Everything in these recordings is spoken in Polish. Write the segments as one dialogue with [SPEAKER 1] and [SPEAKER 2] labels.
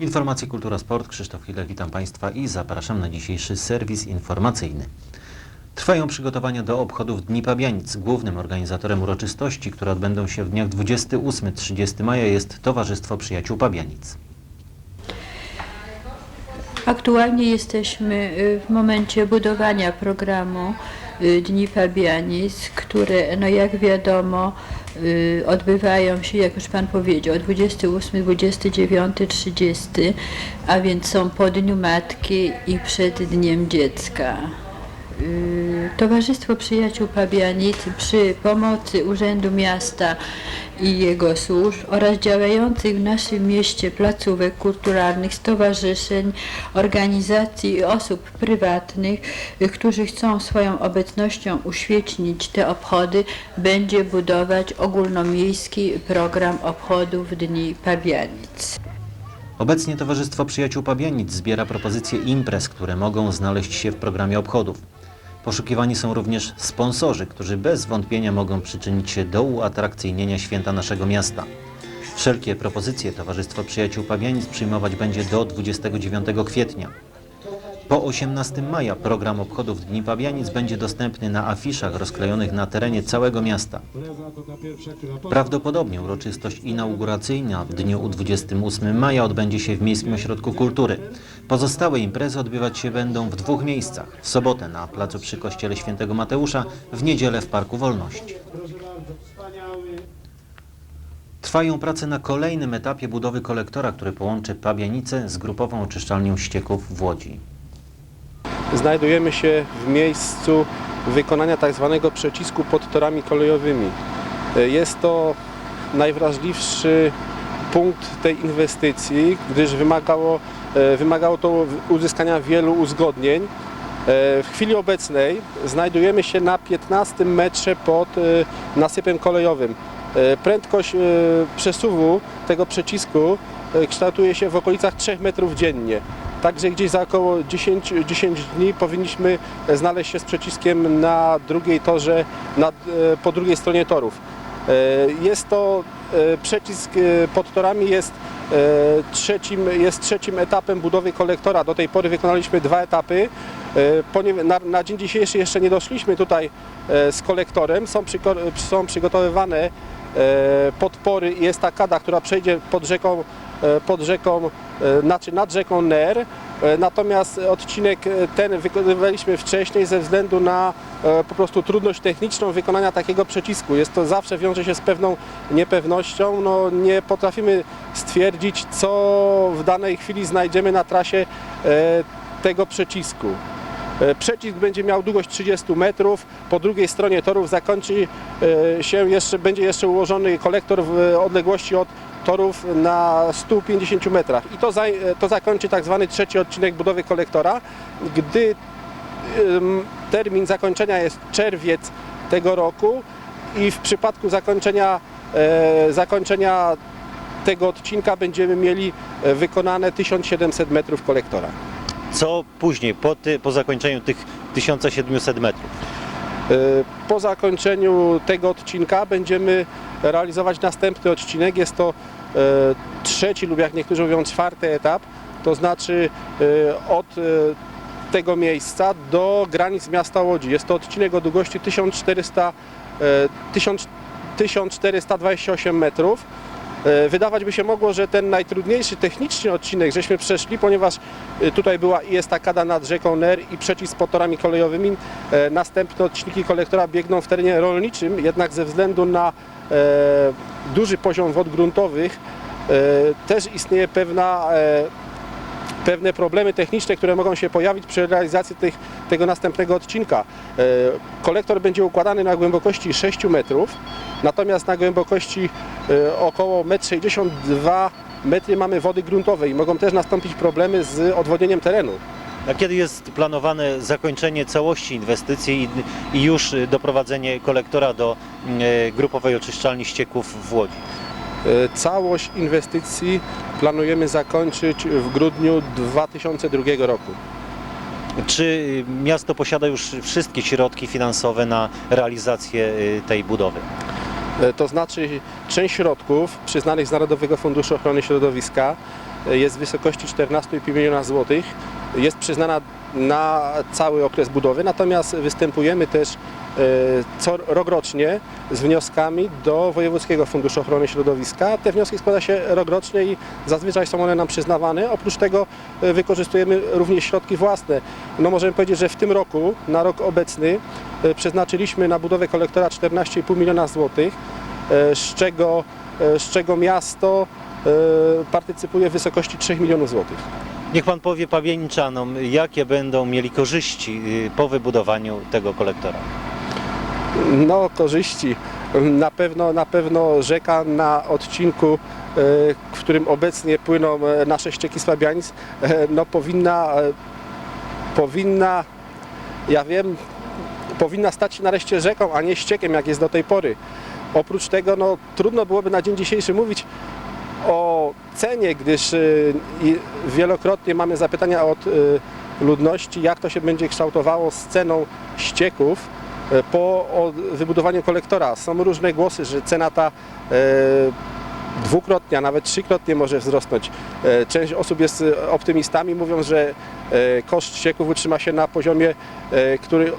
[SPEAKER 1] Informacje Kultura Sport, Krzysztof Hiller, witam Państwa i zapraszam na dzisiejszy serwis informacyjny. Trwają przygotowania do obchodów Dni Pabianic. Głównym organizatorem uroczystości, które odbędą się w dniach 28-30 maja jest Towarzystwo Przyjaciół Pabianic.
[SPEAKER 2] Aktualnie jesteśmy y, w momencie budowania programu y, Dni Fabianic, które no jak wiadomo y, odbywają się, jak już Pan powiedział, 28, 29, 30, a więc są po Dniu Matki i przed Dniem Dziecka. Y, Towarzystwo Przyjaciół Pabianic przy pomocy Urzędu Miasta i jego służb oraz działających w naszym mieście placówek kulturalnych, stowarzyszeń, organizacji i osób prywatnych, y, którzy chcą swoją obecnością uświetnić te obchody, będzie budować ogólnomiejski program obchodów Dni Pabianic.
[SPEAKER 1] Obecnie Towarzystwo Przyjaciół Pabianic zbiera propozycje imprez, które mogą znaleźć się w programie obchodów. Poszukiwani są również sponsorzy, którzy bez wątpienia mogą przyczynić się do uatrakcyjnienia święta naszego miasta. Wszelkie propozycje Towarzystwo Przyjaciół Pabianic przyjmować będzie do 29 kwietnia. Po 18 maja program obchodów Dni Pabianic będzie dostępny na afiszach rozklejonych na terenie całego miasta. Prawdopodobnie uroczystość inauguracyjna w dniu 28 maja odbędzie się w Miejskim Ośrodku Kultury. Pozostałe imprezy odbywać się będą w dwóch miejscach. W sobotę na placu przy Kościele Świętego Mateusza, w niedzielę w Parku Wolności. Trwają prace na kolejnym etapie budowy kolektora, który połączy Pabianice z grupową oczyszczalnią ścieków w Łodzi.
[SPEAKER 3] Znajdujemy się w miejscu wykonania tak zwanego przecisku pod torami kolejowymi. Jest to najwrażliwszy punkt tej inwestycji, gdyż wymagało, e, wymagało to uzyskania wielu uzgodnień. E, W chwili obecnej znajdujemy się na 15 metrze pod e, nasypem kolejowym. E, Prędkość e, przesuwu tego przycisku e, kształtuje się w okolicach 3 metrów dziennie. Także gdzieś za około 10, 10 dni powinniśmy e, znaleźć się z przyciskiem na drugiej torze, na, e, po drugiej stronie torów. E, Jest to przycisk e, pod torami jest trzecim, jest trzecim etapem budowy kolektora. Do tej pory wykonaliśmy dwa etapy. Na, na dzień dzisiejszy jeszcze nie doszliśmy tutaj z kolektorem. Są, przyko- są przygotowywane podpory i estakada, która przejdzie pod rzeką, pod rzeką e, znaczy nad rzeką Ner. E, Natomiast odcinek e, ten wykonywaliśmy wcześniej ze względu na e, po prostu trudność techniczną wykonania takiego przycisku. Jest to zawsze wiąże się z pewną niepewnością. No, nie potrafimy stwierdzić, co w danej chwili znajdziemy na trasie e, tego przycisku. E, Przecisk będzie miał długość 30 metrów. Po drugiej stronie torów zakończy e, się jeszcze, będzie jeszcze ułożony kolektor w odległości od torów na 150 metrach. I to, za, to zakończy tak zwany trzeci odcinek budowy kolektora, gdy termin zakończenia jest czerwiec tego roku i w przypadku zakończenia, e, zakończenia tego odcinka będziemy mieli e, wykonane 1700 metrów kolektora.
[SPEAKER 1] Co później, po, ty, po zakończeniu tych 1700 metrów?
[SPEAKER 3] E, Po zakończeniu tego odcinka będziemy realizować następny odcinek. Jest to e, trzeci lub jak niektórzy mówią czwarty etap, to znaczy e, od tego miejsca do granic miasta Łodzi. Jest to odcinek o długości 1400, e, 1000 1428 metrów. E, Wydawać by się mogło, że ten najtrudniejszy technicznie odcinek żeśmy przeszli, ponieważ e, tutaj była i estakada nad rzeką Ner i przecisk pod torami kolejowymi. E, Następne odcinki kolektora biegną w terenie rolniczym, jednak ze względu na duży poziom wod gruntowych też istnieje pewna pewne problemy techniczne, które mogą się pojawić przy realizacji tych, tego następnego odcinka. E, Kolektor będzie układany na głębokości 6 metrów, natomiast na głębokości e, około 1,62 m metry mamy wody gruntowej i mogą też nastąpić problemy z odwodnieniem terenu.
[SPEAKER 1] A kiedy jest planowane zakończenie całości inwestycji i, i już doprowadzenie kolektora do y, grupowej oczyszczalni ścieków w Łodzi?
[SPEAKER 3] E, Całość inwestycji planujemy zakończyć w grudniu 2002 roku.
[SPEAKER 1] Czy y, miasto posiada już wszystkie środki finansowe na realizację y, tej budowy?
[SPEAKER 3] E, To znaczy część środków przyznanych z Narodowego Funduszu Ochrony Środowiska e, jest w wysokości 14,5 miliona złotych. Jest przyznana na cały okres budowy, natomiast występujemy też e, co rokrocznie z wnioskami do Wojewódzkiego Funduszu Ochrony Środowiska. Te wnioski składa się rokrocznie i zazwyczaj są one nam przyznawane. Oprócz tego e, wykorzystujemy również środki własne. No możemy powiedzieć, że w tym roku, na rok obecny, e, przeznaczyliśmy na budowę kolektora 14,5 miliona złotych, z czego, z czego miasto partycypuje w wysokości 3 milionów złotych.
[SPEAKER 1] Niech pan powie pawieniczanom, jakie będą mieli korzyści y, po wybudowaniu tego kolektora.
[SPEAKER 3] No, korzyści. Na pewno, na pewno rzeka na odcinku, e, w którym obecnie płyną e, nasze ścieki Słabianic, e, no powinna, powinna, ja wiem, powinna stać się nareszcie rzeką, a nie ściekiem, jak jest do tej pory. Oprócz tego, no trudno byłoby na dzień dzisiejszy mówić o cenie, gdyż wielokrotnie mamy zapytania od ludności, jak to się będzie kształtowało z ceną ścieków po od- wybudowaniu kolektora. Są różne głosy, że cena ta e, dwukrotnie, a nawet trzykrotnie może wzrosnąć. E, Część osób jest e, optymistami, mówią, że e, koszt ścieków utrzyma się na poziomie, e, który e,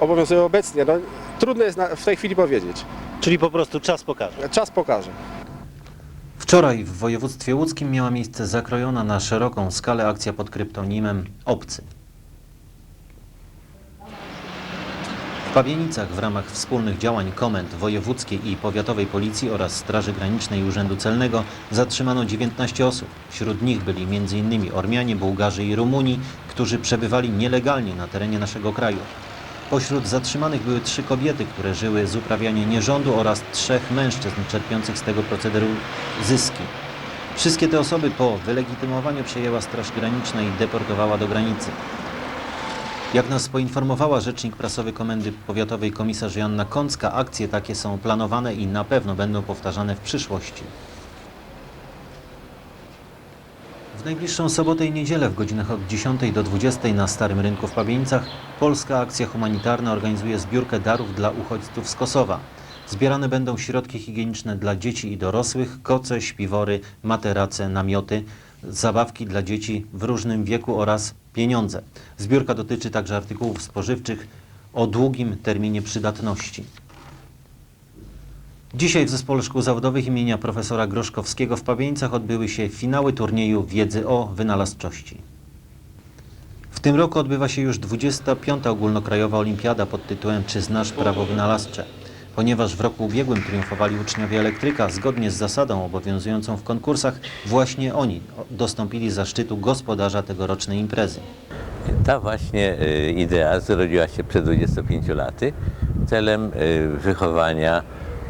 [SPEAKER 3] obowiązuje obecnie. No, trudno jest w tej chwili powiedzieć.
[SPEAKER 1] Czyli po prostu czas pokaże.
[SPEAKER 3] Czas pokaże.
[SPEAKER 1] Wczoraj w województwie łódzkim miała miejsce zakrojona na szeroką skalę akcja pod kryptonimem Obcy. W Pawienicach w ramach wspólnych działań komend wojewódzkiej i powiatowej policji oraz Straży Granicznej i Urzędu Celnego zatrzymano 19 osób. Wśród nich byli m.in. Ormianie, Bułgarzy i Rumuni, którzy przebywali nielegalnie na terenie naszego kraju. Pośród zatrzymanych były trzy kobiety, które żyły z uprawiania nierządu oraz trzech mężczyzn czerpiących z tego procederu zyski. Wszystkie te osoby po wylegitymowaniu przejęła Straż Graniczna i deportowała do granicy. Jak nas poinformowała rzecznik prasowy Komendy Powiatowej komisarz Joanna Kącka, akcje takie są planowane i na pewno będą powtarzane w przyszłości. W najbliższą sobotę i niedzielę w godzinach od 10 do 20 na Starym Rynku w Pawienicach Polska Akcja Humanitarna organizuje zbiórkę darów dla uchodźców z Kosowa. Zbierane będą środki higieniczne dla dzieci i dorosłych, koce, śpiwory, materace, namioty, zabawki dla dzieci w różnym wieku oraz pieniądze. Zbiórka dotyczy także artykułów spożywczych o długim terminie przydatności. Dzisiaj w Zespole Szkół Zawodowych imienia profesora Groszkowskiego w Pawieńcach odbyły się finały turnieju wiedzy o wynalazczości. W tym roku odbywa się już 25. ogólnokrajowa olimpiada pod tytułem Czy znasz prawo wynalazcze? Ponieważ w roku ubiegłym triumfowali uczniowie elektryka, zgodnie z zasadą obowiązującą w konkursach, właśnie oni dostąpili zaszczytu gospodarza tegorocznej imprezy.
[SPEAKER 4] Ta właśnie y, idea zrodziła się przed 25 laty celem y, wychowania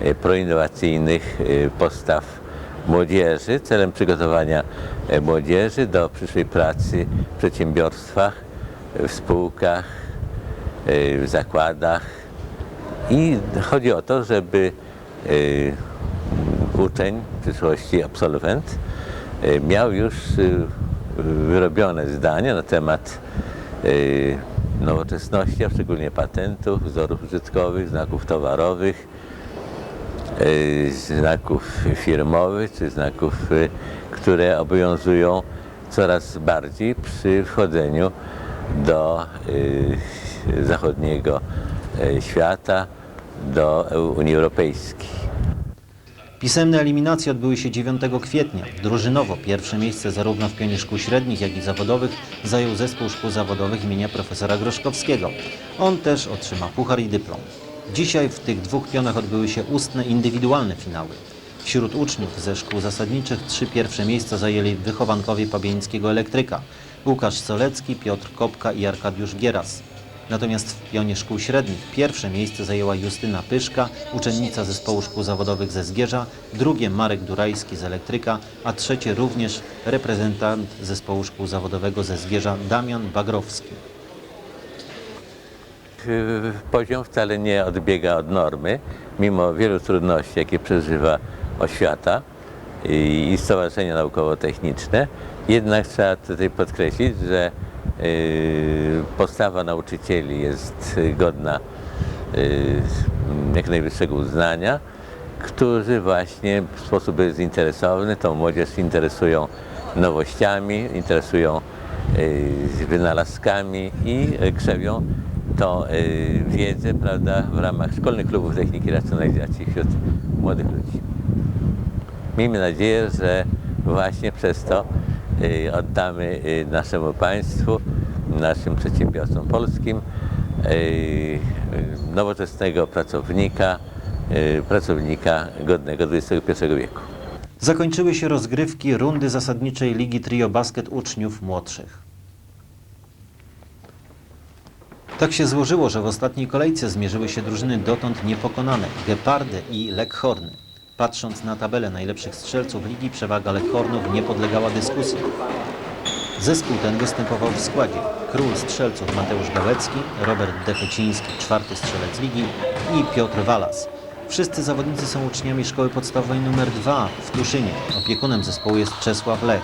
[SPEAKER 4] y, proinnowacyjnych postaw młodzieży, celem przygotowania młodzieży do przyszłej pracy w przedsiębiorstwach, w spółkach, w zakładach. I chodzi o to, żeby y, uczeń, w przyszłości absolwent, y, miał już y, wyrobione zdanie na temat nowoczesności, a szczególnie patentów, wzorów użytkowych, znaków towarowych, znaków firmowych czy znaków, które obowiązują coraz bardziej przy wchodzeniu do zachodniego świata, do Unii Europejskiej.
[SPEAKER 1] Pisemne eliminacje odbyły się 9 kwietnia. Drużynowo pierwsze miejsce zarówno w pionie szkół średnich, jak i zawodowych zajął zespół szkół zawodowych imienia profesora Groszkowskiego. On też otrzyma puchar i dyplom. Dzisiaj w tych dwóch pionach odbyły się ustne, indywidualne finały. Wśród uczniów ze szkół zasadniczych trzy pierwsze miejsca zajęli wychowankowie pabieńskiego elektryka. Łukasz Solecki, Piotr Kopka i Arkadiusz Gieras. Natomiast w pionie szkół średnich pierwsze miejsce zajęła Justyna Pyszka, uczennica zespołu szkół zawodowych ze Zgierza, drugie Marek Durajski z Elektryka, a trzecie również reprezentant zespołu szkół zawodowego ze Zgierza Damian Bagrowski.
[SPEAKER 4] Poziom wcale nie odbiega od normy, mimo wielu trudności, jakie przeżywa oświata i stowarzyszenia naukowo-techniczne. Jednak trzeba tutaj podkreślić, że postawa nauczycieli jest godna y, jak najwyższego uznania, którzy właśnie w sposób bezinteresowny tą młodzież interesują nowościami, interesują y, wynalazkami i krzewią tą wiedzę prawda, w ramach szkolnych klubów techniki racjonalizacji wśród młodych ludzi. Miejmy nadzieję, że właśnie przez to oddamy y, naszemu państwu, naszym przedsiębiorcom polskim y, y, nowoczesnego pracownika, y, pracownika godnego XXI wieku.
[SPEAKER 1] Zakończyły się rozgrywki rundy zasadniczej Ligi Trio Basket uczniów młodszych. Tak się złożyło, że w ostatniej kolejce zmierzyły się drużyny dotąd niepokonane Gepardy i Lekhorny. Patrząc na tabelę najlepszych strzelców ligi, przewaga Lekhornów nie podlegała dyskusji. Zespół ten występował w składzie król strzelców Mateusz Gałecki, Robert Decheciński, czwarty strzelec ligi i Piotr Walas. Wszyscy zawodnicy są uczniami szkoły podstawowej nr 2 w Tuszynie. Opiekunem zespołu jest Czesław Lech.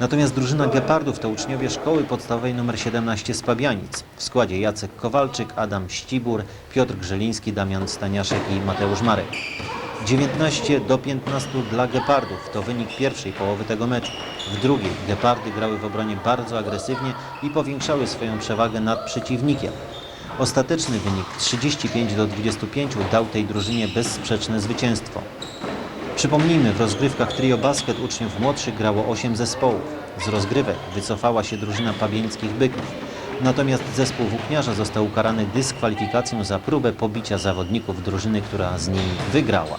[SPEAKER 1] Natomiast drużyna Gepardów to uczniowie szkoły podstawowej nr 17 z Pabianic. W składzie Jacek Kowalczyk, Adam Ścibur, Piotr Grzeliński, Damian Staniaszek i Mateusz Marek. 19 do 15 dla Gepardów to wynik pierwszej połowy tego meczu. W drugiej Gepardy grały w obronie bardzo agresywnie i powiększały swoją przewagę nad przeciwnikiem. Ostateczny wynik 35 do 25 dał tej drużynie bezsprzeczne zwycięstwo. Przypomnijmy, w rozgrywkach Trio Basket uczniów młodszych grało 8 zespołów. Z rozgrywek wycofała się drużyna pabieńskich byków. Natomiast zespół włókniarza został ukarany dyskwalifikacją za próbę pobicia zawodników drużyny, która z niej wygrała.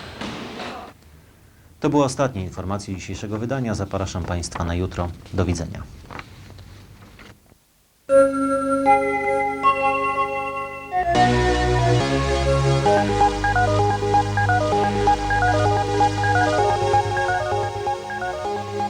[SPEAKER 1] To była ostatnia informacja dzisiejszego wydania. Zapraszam Państwa na jutro. Do widzenia.